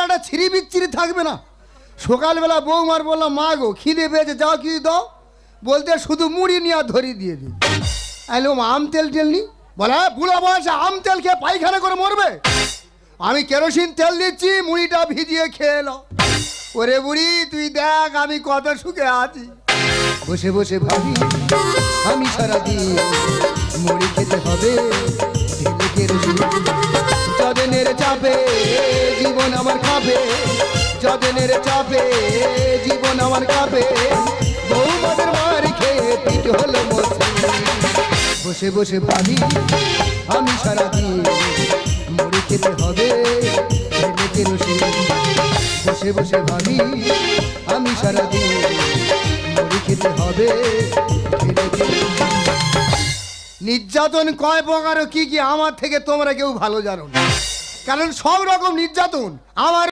একটা ছিঁড়ি বিচ্ছিরি থাকবে না। সকালবেলা বৌমার বললাম মা গো খিদে পেয়েছে যাও কি দাও? বলতে শুধু মুড়ি নিয়ে ধরিয়ে দিয়ে দিই। আইলাম আম তেল টেল নি? বলে "হ্যাঁ, বুড়ো বয়সে আম তেল খেয়ে পায়খানা করে মরবে? আমি কেরোসিন তেল দিচ্ছি মুড়িটা ভিজিয়ে খেয়ে এলো ওরে বুড়ি তুই দেখ আমি কত সুখে আছি। বসে বসে ভাবি আমি সারাদিন মুড়ি খেতে হবে কেরোসিন যদেনের চাপে জীবন আমার কাঁপে যদেনের চাপে জীবন আমার কাঁপে বৌমাদের মার খেয়ে পিঠ হলো বসে বসে ভাবি, আমি সারাদিন মুড়ি খেতে হবে বসে বসে ভাবি, আমি সারাদিন মুড়ি খেতে হবে নির্যাতন কয় প্রকার কি কি, আমার থেকে তোমরা কেউ ভালো জানো না। কারণ সব রকম নির্যাতন আমার